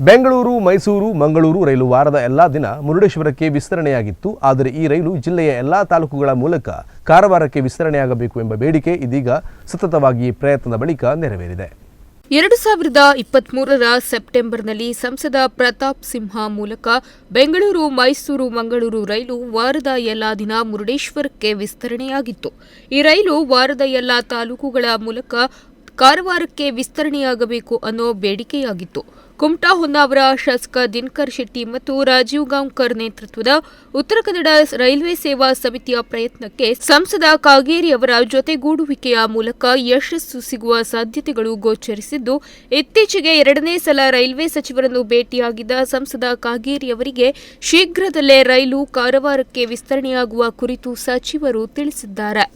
ಬೆಂಗಳೂರು, ಮೈಸೂರು, ಮಂಗಳೂರು ರೈಲು ವಾರದ ಎಲ್ಲಾ ದಿನ ಮುರುಡೇಶ್ವರಕ್ಕೆ ವಿಸ್ತರಣೆಯಾಗಿತ್ತು. ಆದರೆ ಈ ರೈಲು ಜಿಲ್ಲೆಯ ಎಲ್ಲಾ ತಾಲೂಕುಗಳ ಮೂಲಕ ಕಾರವಾರಕ್ಕೆ ವಿಸ್ತರಣೆಯಾಗಬೇಕು ಎಂಬ ಬೇಡಿಕೆ ಇದೀಗ ಸತತವಾಗಿ ಪ್ರಯತ್ನದ ಬಳಿಕ ನೆರವೇರಿದೆ. ಎರಡು ಸಾವಿರದ ಇಪ್ಪತ್ಮೂರರ ಸೆಪ್ಟೆಂಬರ್ನಲ್ಲಿ ಸಂಸದ ಪ್ರತಾಪ್ ಸಿಂಹ ಮೂಲಕ ಬೆಂಗಳೂರು, ಮೈಸೂರು, ಮಂಗಳೂರು ರೈಲು ವಾರದ ಎಲ್ಲಾ ದಿನ ಮುರುಡೇಶ್ವರಕ್ಕೆ ವಿಸ್ತರಣೆಯಾಗಿತ್ತು. ಈ ರೈಲು ವಾರದ ಎಲ್ಲಾ ತಾಲೂಕುಗಳ ಮೂಲಕ ಕಾರವಾರಕ್ಕೆ ವಿಸ್ತರಣೆಯಾಗಬೇಕು ಅನ್ನೋ ಬೇಡಿಕೆಯಾಗಿತ್ತು. ಕುಮಟಾ ಹೊನ್ನಾವರ ಶಾಸಕ ದಿನಕರ್ ಶೆಟ್ಟಿ ಮತ್ತು ರಾಜೀವ್ ಗಾಂವ್ಕರ್ ನೇತೃತ್ವದ ಉತ್ತರ ಕನ್ನಡ ರೈಲ್ವೆ ಸೇವಾ ಸಮಿತಿಯ ಪ್ರಯತ್ನಕ್ಕೆ ಸಂಸದ ಕಾಗೇರಿ ಅವರ ಜೊತೆಗೂಡುವಿಕೆಯ ಮೂಲಕ ಯಶಸ್ಸು ಸಿಗುವ ಸಾಧ್ಯತೆಗಳು ಗೋಚರಿಸಿದ್ದು, ಇತ್ತೀಚೆಗೆ ಎರಡನೇ ಸಲ ರೈಲ್ವೆ ಸಚಿವರನ್ನು ಭೇಟಿಯಾಗಿದ್ದ ಸಂಸದ ಕಾಗೇರಿ ಅವರಿಗೆ ಶೀಘ್ರದಲ್ಲೇ ರೈಲು ಕಾರವಾರಕ್ಕೆ ವಿಸ್ತರಣೆಯಾಗುವ ಕುರಿತು ಸಚಿವರು ತಿಳಿಸಿದ್ದಾರೆ.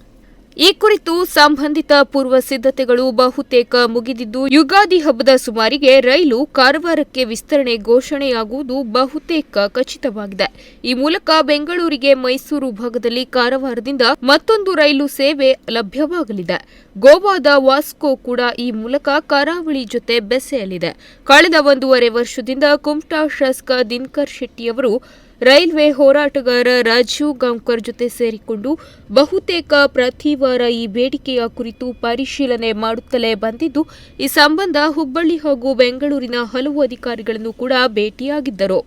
ಈ ಕುರಿತು ಸಂಬಂಧಿತ ಪೂರ್ವ ಸಿದ್ಧತೆಗಳು ಬಹುತೇಕ ಮುಗಿದಿದ್ದು, ಯುಗಾದಿ ಹಬ್ಬದ ಸುಮಾರಿಗೆ ರೈಲು ಕಾರವಾರಕ್ಕೆ ವಿಸ್ತರಣೆ ಘೋಷಣೆಯಾಗುವುದು ಬಹುತೇಕ ಖಚಿತವಾಗಿದೆ. ಈ ಮೂಲಕ ಬೆಂಗಳೂರಿಗೆ ಮೈಸೂರು ಭಾಗದಲ್ಲಿ ಕಾರವಾರದಿಂದ ಮತ್ತೊಂದು ರೈಲು ಸೇವೆ ಲಭ್ಯವಾಗಲಿದೆ. ಗೋವಾದ ವಾಸ್ಕೋ ಕೂಡ ಈ ಮೂಲಕ ಕರಾವಳಿ ಜೊತೆ ಬೆಸೆಯಲಿದೆ. ಕಳೆದ ಒಂದೂವರೆ ವರ್ಷದಿಂದ ಕುಮಟಾ ಶಾಸಕ ದಿನಕರ್ ಶೆಟ್ಟಿಯವರು ರೈಲ್ವೆ ಹೋರಾಟಗಾರ ರಾಜೀವ್ ಗಾಂವ್ಕರ್ ಜೊತೆ ಸೇರಿಕೊಂಡು ಬಹುತೇಕ ಪ್ರತಿ ವಾರ ಈ ಬೇಡಿಕೆಯ ಕುರಿತು ಪರಿಶೀಲನೆ ಮಾಡುತ್ತಲೇ ಬಂದಿದ್ದು, ಈ ಸಂಬಂಧ ಹುಬ್ಬಳ್ಳಿ ಹಾಗೂ ಬೆಂಗಳೂರಿನ ಹಲವು ಅಧಿಕಾರಿಗಳನ್ನು ಕೂಡ ಭೇಟಿಯಾಗಿದ್ದರು.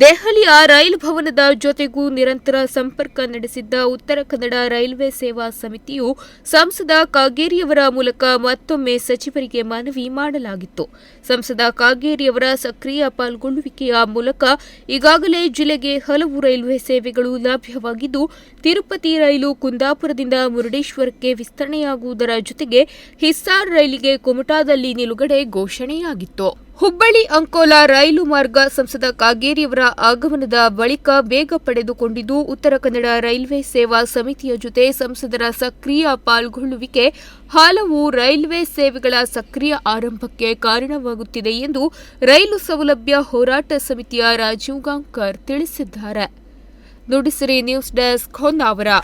ದೆಹಲಿಯ ರೈಲು ಭವನದ ಜೊತೆಗೂ ನಿರಂತರ ಸಂಪರ್ಕ ನಡೆಸಿದ್ದ ಉತ್ತರ ಕನ್ನಡ ರೈಲ್ವೆ ಸೇವಾ ಸಮಿತಿಯು ಸಂಸದ ಕಾಗೇರಿಯವರ ಮೂಲಕ ಮತ್ತೊಮ್ಮೆ ಸಚಿವರಿಗೆ ಮನವಿ ಮಾಡಲಾಗಿತ್ತು. ಸಂಸದ ಕಾಗೇರಿಯವರ ಸಕ್ರಿಯ ಪಾಲ್ಗೊಳ್ಳುವಿಕೆಯ ಮೂಲಕ ಈಗಾಗಲೇ ಜಿಲ್ಲೆಗೆ ಹಲವು ರೈಲ್ವೆ ಸೇವೆಗಳು ಲಭ್ಯವಾಗಿದ್ದು, ತಿರುಪತಿ ರೈಲು ಕುಂದಾಪುರದಿಂದ ಮುರುಡೇಶ್ವರಕ್ಕೆ ವಿಸ್ತರಣೆಯಾಗುವುದರ ಜೊತೆಗೆ ಹಿಸ್ಸಾರ್ ರೈಲಿಗೆ ಕುಮಟಾದಲ್ಲಿ ನಿಲುಗಡೆ ಘೋಷಣೆಯಾಗಿತ್ತು. ಹುಬ್ಬಳ್ಳಿ ಅಂಕೋಲಾ ರೈಲು ಮಾರ್ಗ ಸಂಸದ ಕಾಗೇರಿಯವರ ಆಗಮನದ ಬಳಿಕ ಬೇಗ ಪಡೆದುಕೊಂಡಿದ್ದು, ಉತ್ತರ ಕನ್ನಡ ರೈಲ್ವೆ ಸೇವಾ ಸಮಿತಿಯ ಜೊತೆ ಸಂಸದರ ಸಕ್ರಿಯ ಪಾಲ್ಗೊಳ್ಳುವಿಕೆ, ಹಲವು ರೈಲ್ವೆ ಸೇವೆಗಳ ಸಕ್ರಿಯ ಆರಂಭಕ್ಕೆ ಕಾರಣವಾಗುತ್ತಿದೆ ಎಂದು ರೈಲು ಸೌಲಭ್ಯ ಹೋರಾಟ ಸಮಿತಿಯ ರಾಜೀವ್ ಗಾಂಕರ್ ತಿಳಿಸಿದ್ದಾರೆ. Nudisiri news desk Honnavar.